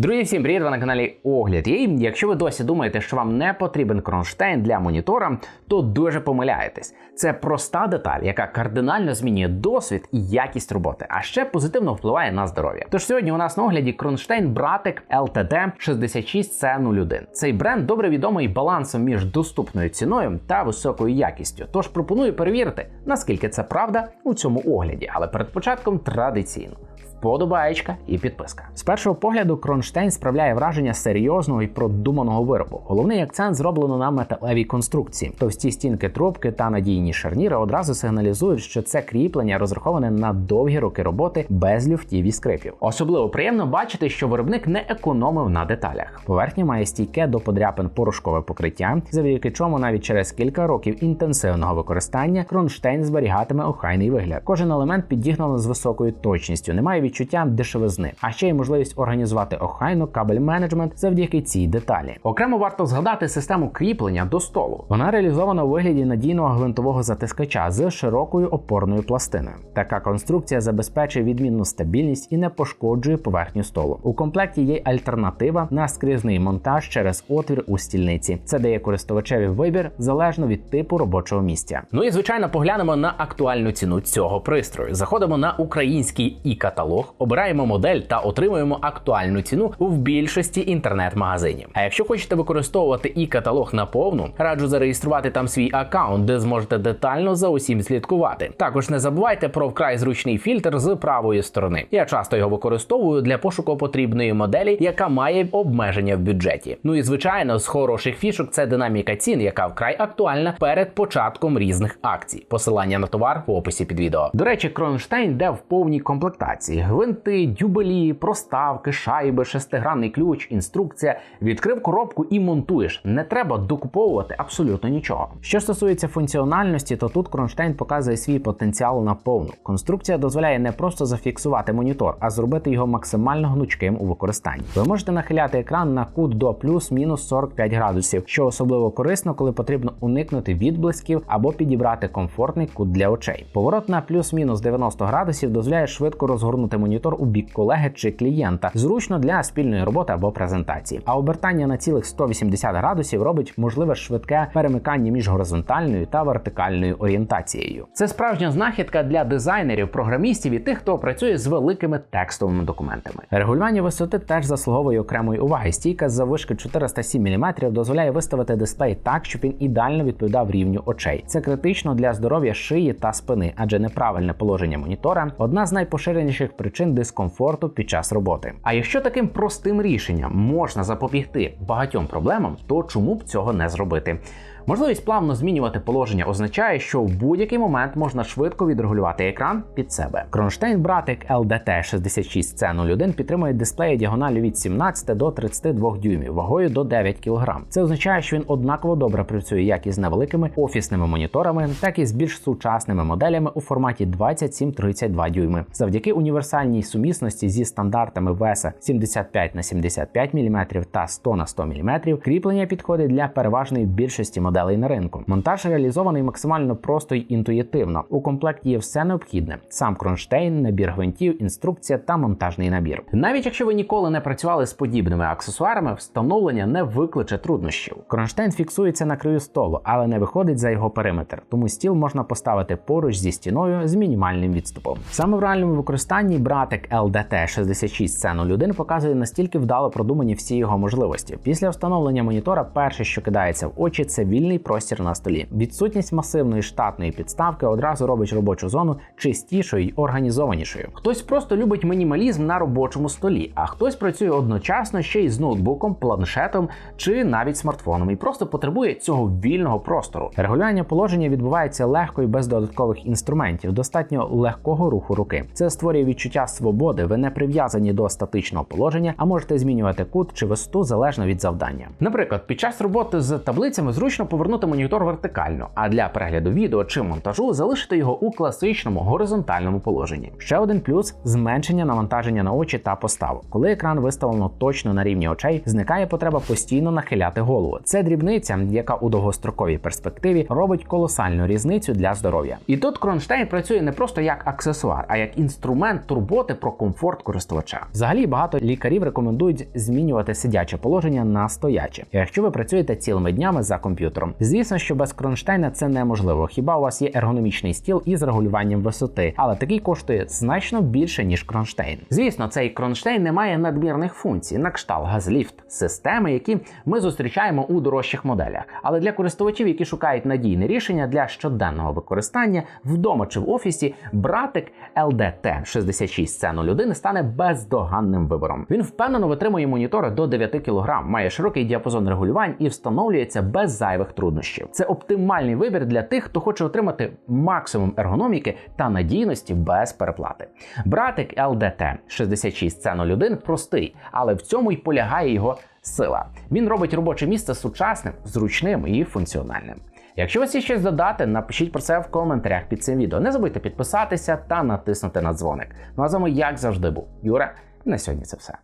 Друзі, всім привіт! Ви на каналі Огляд. І якщо ви досі думаєте, що вам не потрібен кронштейн для монітора, то дуже помиляєтесь. Це проста деталь, яка кардинально змінює досвід і якість роботи, а ще позитивно впливає на здоров'я. Тож сьогодні у нас на огляді кронштейн Братик LTD 66C01. Цей бренд добре відомий балансом між доступною ціною та високою якістю. Тож пропоную перевірити, наскільки це правда у цьому огляді. Але перед початком традиційно. Вподобаєчка і підписка. З першого погляду кронштейн справляє враження серйозного і продуманого виробу. Головний акцент зроблено на металевій конструкції. Товсті стінки трубки та надійні шарніри одразу сигналізують, що це кріплення розраховане на довгі роки роботи без люфтів і скрипів. Особливо приємно бачити, що виробник не економив на деталях. Поверхня має стійке до подряпин порошкове покриття, завдяки чому навіть через кілька років інтенсивного використання кронштейн зберігатиме охайний вигляд. Кожен елемент підігнано з високою точністю, немає відчуття дешевизни, а ще й можливість організувати охайно кабель менеджмент завдяки цій деталі. Окремо варто згадати систему кріплення до столу. Вона реалізована у вигляді надійного гвинтового затискача з широкою опорною пластиною. Така конструкція забезпечує відмінну стабільність і не пошкоджує поверхню столу. У комплекті є альтернатива на скрізний монтаж через отвір у стільниці. Це дає користувачеві вибір залежно від типу робочого місця. Ну і звичайно, поглянемо на актуальну ціну цього пристрою. Заходимо на український і каталог, обираємо модель та отримуємо актуальну ціну в більшості інтернет-магазинів. А якщо хочете використовувати і каталог наповну, раджу зареєструвати там свій аккаунт, де зможете детально за усім слідкувати. Також не забувайте про вкрай зручний фільтр з правої сторони. Я часто його використовую для пошуку потрібної моделі, яка має обмеження в бюджеті. Ну і звичайно, з хороших фішок це динаміка цін, яка вкрай актуальна перед початком різних акцій. Посилання на товар в описі під відео. До речі, Кронштейн йде в повній комплектації: гвинти, дюбелі, проставки, шайби, шестигранний ключ, інструкція. Відкрив коробку і монтуєш. Не треба докуповувати абсолютно нічого. Що стосується функціональності, то тут Кронштейн показує свій потенціал на повну. Конструкція дозволяє не просто зафіксувати монітор, а зробити його максимально гнучким у використанні. Ви можете нахиляти екран на кут до плюс-мінус 45 градусів, що особливо корисно, коли потрібно уникнути відблисків або підібрати комфортний кут для очей. Поворот на плюс-мінус 90 градусів дозволяє швидко розгорнути монітор у бік колеги чи клієнта, зручно для спільної роботи або презентації. А обертання на цілих 180 градусів робить можливе швидке перемикання між горизонтальною та вертикальною орієнтацією. Це справжня знахідка для дизайнерів, програмістів і тих, хто працює з великими текстовими документами. Регулювання висоти теж заслуговує окремої уваги. Стійка з заввишки 407 мм дозволяє виставити дисплей так, щоб він ідеально відповідав рівню очей. Це критично для здоров'я шиї та спини, адже неправильне положення монітора одна з найпоширеніших причин дискомфорту під час роботи. А якщо таким простим рішенням можна запобігти багатьом проблемам, то чому б цього не зробити? Можливість плавно змінювати положення означає, що в будь-який момент можна швидко відрегулювати екран під себе. Кронштейн Братик LDT66C01 підтримує дисплеї діагоналю від 17 до 32 дюймів, вагою до 9 кг. Це означає, що він однаково добре працює як із невеликими офісними моніторами, так і з більш сучасними моделями у форматі 27-32 дюйми. Завдяки універсальній сумісності зі стандартами VESA 75 на 75 мм та 100 на 100 мм, кріплення підходить для переважної більшості моделей на ринку. Монтаж реалізований максимально просто й інтуїтивно. У комплекті є все необхідне: сам кронштейн, набір гвинтів, інструкція та монтажний набір. Навіть якщо ви ніколи не працювали з подібними аксесуарами, встановлення не викличе труднощів. Кронштейн фіксується на краю столу, але не виходить за його периметр, тому стіл можна поставити поруч зі стіною з мінімальним відступом. Саме в реальному використанні братик LDT66C01 показує настільки вдало продумані всі його можливості. Після встановлення монітора, перше, що кидається в очі, це вільний простір на столі. Відсутність масивної штатної підставки одразу робить робочу зону чистішою й організованішою. Хтось просто любить мінімалізм на робочому столі, а хтось працює одночасно ще й з ноутбуком, планшетом чи навіть смартфоном і просто потребує цього вільного простору. Регулювання положення відбувається легко і без додаткових інструментів, достатньо легкого руху руки. Це створює відчуття свободи. Ви не прив'язані до статичного положення, а можете змінювати кут чи висоту залежно від завдання. Наприклад, під час роботи з таблицями зручно повернути монітор вертикально, а для перегляду відео чи монтажу залишити його у класичному горизонтальному положенні. Ще один плюс зменшення навантаження на очі та поставок. Коли екран виставлено точно на рівні очей, зникає потреба постійно нахиляти голову. Це дрібниця, яка у довгостроковій перспективі робить колосальну різницю для здоров'я. І тут кронштейн працює не просто як аксесуар, а як інструмент турботи про комфорт користувача. Взагалі багато лікарів рекомендують змінювати сидяче положення на стояче, якщо ви працюєте цілими днями за комп'ютером. Звісно, що без кронштейна це неможливо. Хіба у вас є ергономічний стіл із регулюванням висоти, але такий коштує значно більше ніж кронштейн. Звісно, цей кронштейн не має надмірних функцій, на кшталт газліфт, системи, які ми зустрічаємо у дорожчих моделях. Але для користувачів, які шукають надійне рішення для щоденного використання вдома чи в офісі, братик LDT 66C01 стане бездоганним вибором. Він впевнено витримує монітори до 9 кг, має широкий діапазон регулювань і встановлюється без зайвих труднощів. Це оптимальний вибір для тих, хто хоче отримати максимум ергономіки та надійності без переплати. Братик LDT 66C01 простий, але в цьому й полягає його сила. Він робить робоче місце сучасним, зручним і функціональним. Якщо у вас є щось додати, напишіть про це в коментарях під цим відео. Не забудьте підписатися та натиснути на дзвоник. Ну а з вами, як завжди, був Юра, і на сьогодні це все.